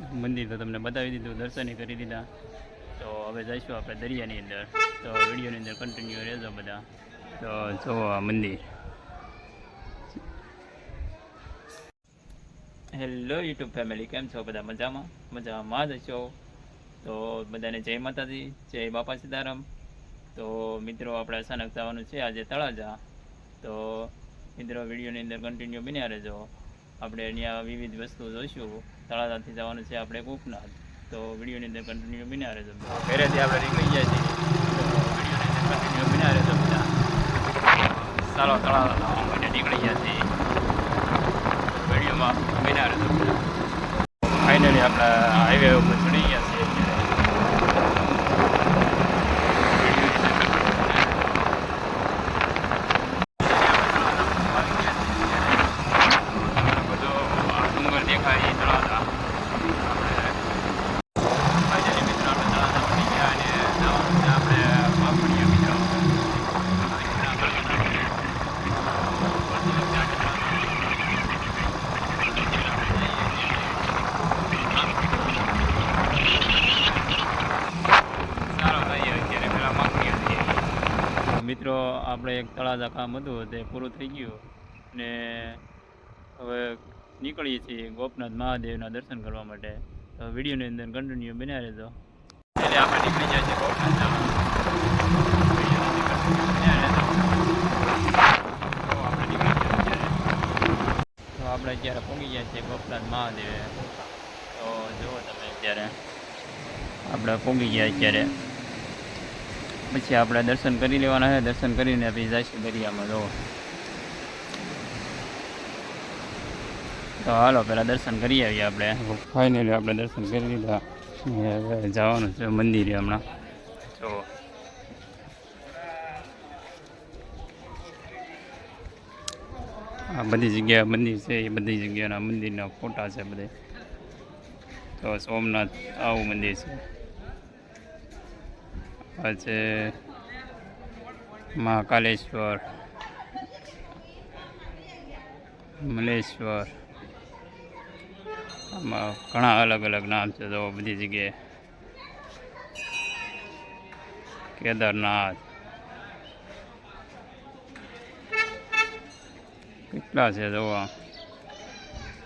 મંદિર તો તમને બતાવી દીધું, દર્શને કરી દીધા. તો હવે જઈશું આપણે દરિયાની અંદર. તો વિડીયોની અંદર કન્ટિન્યુ રહેજો બધા. તો જુઓ આ મંદિર. હેલો યુટ્યુબ ફેમિલી કેમ છો બધા? મજામાં? મજામાં જ છો? તો બધાને જય માતાજી, જય બાપા સીતારામ. તો મિત્રો, આપણે અચાનક જવાનું છે આજે તળાજા. તો મિત્રો, વિડીયોની અંદર કન્ટિન્યુ બન્યા રહેજો. આપણે અહીંયા વિવિધ વસ્તુ જોઈશું. તળાજાથી જવાનું છે આપણે કોકનાથ. તો વિડીયોની અંદર કન્ટિન્યુ બિના રહેજો. ઘરેથી આપણે નીકળી જાય છીએ. કન્ટિન્યુ બિના રહેજો બધા. ચાલો તળાજા માટે નીકળી ગયા છીએ. વિડીયોમાં બિના રહેજો ફાઇનલી આપણે હાઈવે ઉપર ચડી ગયા છીએ અત્યારે બધો આ ડુંગર દેખાય એ તળાજા ફાઇનલી મિત્રો આપણે તળાજા પડી ગયા અને જવાનું છે આપણે વાપરીએ મિત્રો સારો થઈએ અત્યારે પેલા માગીએ છીએ મિત્રો, આપણે એક તળાજા કામ હતું, તે પૂરું થઈ ગયું. ને હવે નીકળીએ છીએ ગોપનાથ મહાદેવના દર્શન કરવા માટે. તો વિડીયોની અંદર કન્ટિન્યુ બન્યા રહેજો. એટલે આપણે નીકળી જાય છે ગોપનાથ તો આપણે અત્યારે પહોંચી ગયા છીએ ગોપનાથ મહાદેવે. તો જુઓ તમે અત્યારે. આપણે પહોંચી ગયા અત્યારે. પછી આપણે દર્શન કરી લેવાના છે. દર્શન કરીને પછી જઈશું દરિયામાં જુઓ. તો હાલો પહેલાં દર્શન કરી આવીએ આપણે. ફાઇનલી આપણે દર્શન કરી લીધા. હવે જવાનું છે મંદિરે હમણાં. તો આ બધી જગ્યા, મંદિર છે, એ બધી જગ્યાના મંદિરના ફોટા છે બધે. તો સોમનાથ આવું મંદિર છે. આ છે મહાકાલેશ્વર, મલેશ્વર. આમાં ઘણા અલગ અલગ નામ છે તો બધી જગ્યાએ. કેદારનાથ. કેટલા છે જોવા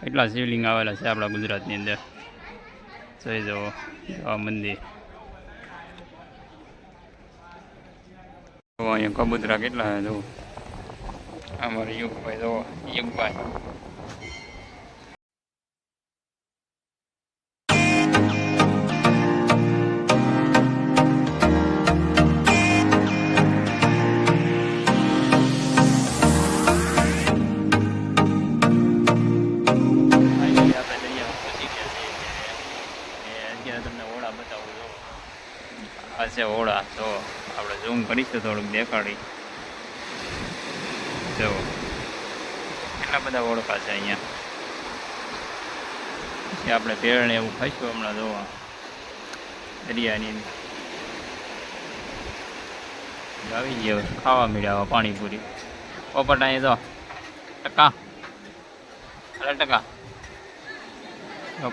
કેટલા શિવલિંગ આવેલા છે આપણા ગુજરાતની અંદર. જોઈ જવો આ મંદિર. અહીંયા કબૂતરા કેટલા છે જોવો અમારે યુગભાઈ જોવો યુગભાઈ. છે ઓળા. તો આપણે ઝૂમ કરીશું થોડુંક દેખાડી. જો, કેટલા બધા ઓળખા છે અહીંયા? પછી આપણે પેરણે એવું ખાઈશું હમણાં, જોવા. દરિયાની આવી ગયો, ખાવા મળ્યા પાણીપુરી. પોપટ અહીં તો ટકા. અરે, ટકા.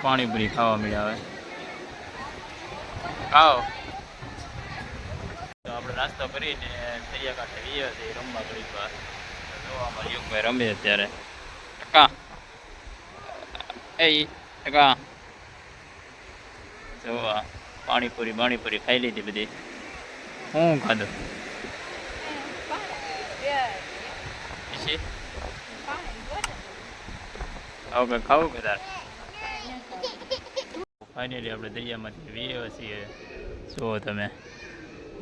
પાણીપુરી ખાવા મળ્યા હવે. ખાઓ. આપણે નાસ્તો કરીને દરિયા કાંઠે વીએ છીએ રમવા ઘડીક વાર. તો યુગભાઈ રમે અત્યારે. ટકા એ ટકા જોવા. પાણીપુરી પાણીપુરી ખાઈ લીધી બધી. હું ખાધું? પછી? હવે કંઈ ખાવું કે તાર? ફાઇનલી આપણે દરિયામાંથી વીએ છીએ. જુઓ તમે.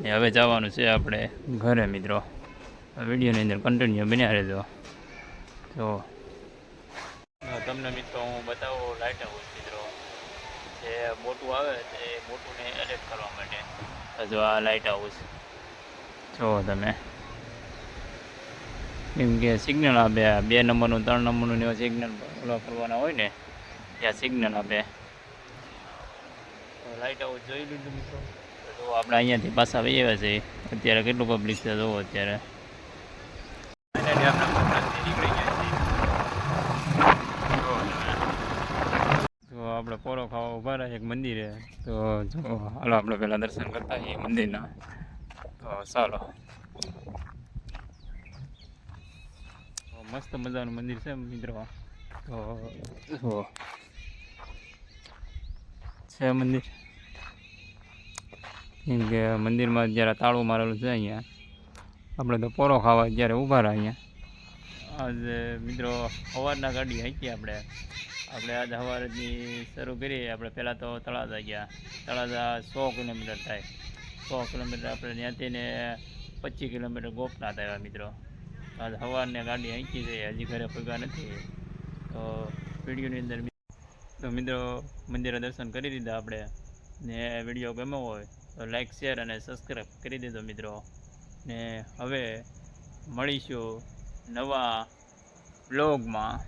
ને હવે જવાનું છે આપણે ઘરે મિત્રો. વિડીયોની અંદર કન્ટિન્યુ બન્યા રહેજો. તો તમને મિત્રો હું બતાવું લાઇટ હાઉસ મિત્રો. જે મોટું આવે તે મોટુંને એલર્ટ કરવા માટે. જો આ લાઇટ હાઉસ જો તમે. કેમ કે સિગ્નલ આપે આ બે નંબરનું ત્રણ નંબરનું એવા સિગ્નલ ઓલા કરવાના હોય ને ત્યાં સિગ્નલ આપે. તો લાઇટ હાઉસ જોઈ લીધું મિત્રો. તો આપણે અહીંયાથી પાછા આવી આવ્યા છે અત્યારે કેટલું પબ્લિક છે જોવો અત્યારે. તો આપણે પોરો ખાવા ઊભા રહ્યા એક મંદિરે તો જો, હાલો આપણે પહેલાં દર્શન કરતા એ મંદિરના. તો ચાલો. મસ્ત મજાનું મંદિર છે મિત્રો. તો છે મંદિર. કેમ કે મંદિરમાં જ્યારે તાળું મારેલું છે અહીંયા, આપણે તો પોરો ખાવા જ્યારે ઊભા રહ્યા અહીંયા. આજે મિત્રો સવારના ગાડી હાંકી આપણે. આપણે આજ સવારની શરૂ કરીએ. આપણે પહેલાં તો તળાજા ગયા. તળાજા સો કિલોમીટર થાય. સો કિલોમીટર આપણે ત્યાંથી ને પચીસ કિલોમીટર ગોપનાથ આવ્યા મિત્રો. આજ સવારની ગાડી હાંકી છે. હજી ઘરે પગા નથી. તો વિડીયોની અંદર તો મિત્રો મંદિરે દર્શન કરી દીધા આપણે. ને વીડિયો ગમ્યો હોય તો લાઈક શેર અને સબસ્ક્રાઈબ કરી દેજો મિત્રો. ને હવે મળીશું નવા બ્લોગમાં